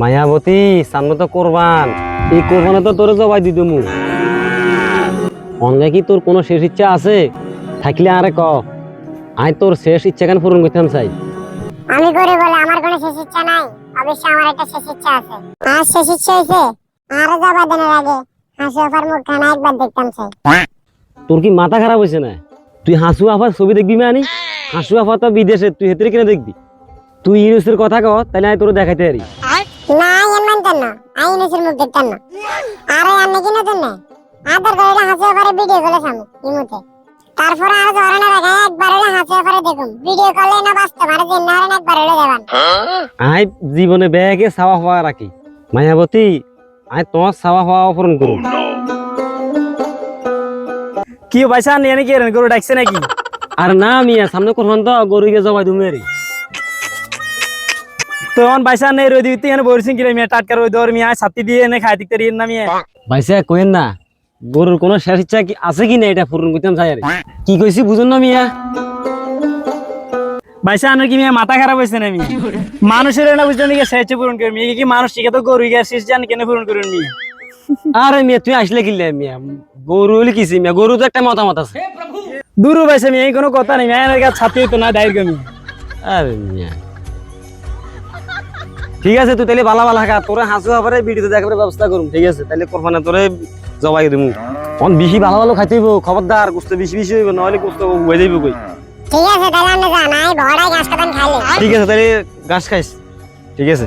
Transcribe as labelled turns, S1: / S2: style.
S1: মায়াবতী সামনে তো কোরবান। এই কোরবানে তো তোরে জবাই মু অনগে কি তোর কোনো শেষ ইচ্ছা আছে? থাকলে আরে ক। আই তোর শেষ ইচ্ছা কেন পূরণ করতাম চাই?
S2: আমি গরিব বলে আমার কোনো শেষ ইচ্ছা নাই। অবশ্যই আমার একটা শেষ ইচ্ছা আছে। আর শেষ ইচ্ছা হয়েছে আরও যাবা দিনের আগে হাসি ওফার মুখখানা একবার দেখতাম চাই।
S1: তোর কি মাথা খারাপ হয়েছে না? তুই হাসু আফার ছবি দেখবি মানে? হাসু আফা তো বিদেশে তুই হেতরে কিনে দেখবি? তুই ইউনুসের কথা কহ তাহলে আমি তোর দেখাইতে পারি
S2: এন আই নিচের মুখ দেখতাম না। আরে আমি কি নতুন না আদার করে হাসি ওফারে ভিডিও কলে সামু ইমুতে। তারপরে আর ধরনের আগে একবার হলে হাসি ওফারে দেখুন ভিডিও কলে না বাস্তব আর জেন না একবার হলে দেবান।
S1: আই জীবনে ব্যাগে ছাওয়া হওয়া রাখি। মায়াবতী আই তোমার ছাওয়া হওয়া পূরণ করুন।
S3: কি পয়সা নিয়ে নাকি গরু ডাকছে নাকি?
S1: আর না মিয়া সামনে কোরবান তো গরুকে জবাই তুমি রে
S3: তো অন পয়সা নেই রই দিতে এনে বলছিস কিরে মিয়া টাটকা রই দর মিয়া ছাতি দিয়ে এনে খাই দিতে না মিয়া।
S1: ভাইসা কইেন না গরুর কোনো শেষ ইচ্ছা কি আছে কি না এটা পূরণ করতাম চাই কি কইছি বুঝুন না মিয়া?
S3: পয়সা আনার কি মিয়া মাথা খারাপ হয়েছে না মিয়া? মানুষের না বুঝতে নাকি শেষ পূরণ করে মিয়া কি মানুষ ঠিক তো গরু গিয়ে শেষ জানি কেন পূরণ করুন মিয়া?
S1: আরে মিয়া তুই আসলে কিলে মিয়া? গরু হলে কিছি মিয়া? গরু তো একটা মতামত আছে।
S3: দূর পয়সা মিয়া এই কোনো কথা নেই মিয়া এর কাছে ছাতি হইতো না মিয়া।
S1: আরে মিয়া। ঠিক আছে তুই তাহলে বালা বালা খা তোরে হাসু আবারে ভিডিওতে দেখাবার ব্যবস্থা করুম ঠিক আছে? তাহলে কোরবানা তোরে জবাই দিমু। অন বেশি ভালো ভালো খাইতেইব খবরদার গোস্ত বেশি বেশি হইব নাহলে গোস্ত হয়ে যাইব কই?
S2: ঠিক আছে তাহলে আমরা জানাই বড়াই ঘাস কাটান খাইলে।
S1: ঠিক আছে তাহলে ঘাস খাইস ঠিক আছে?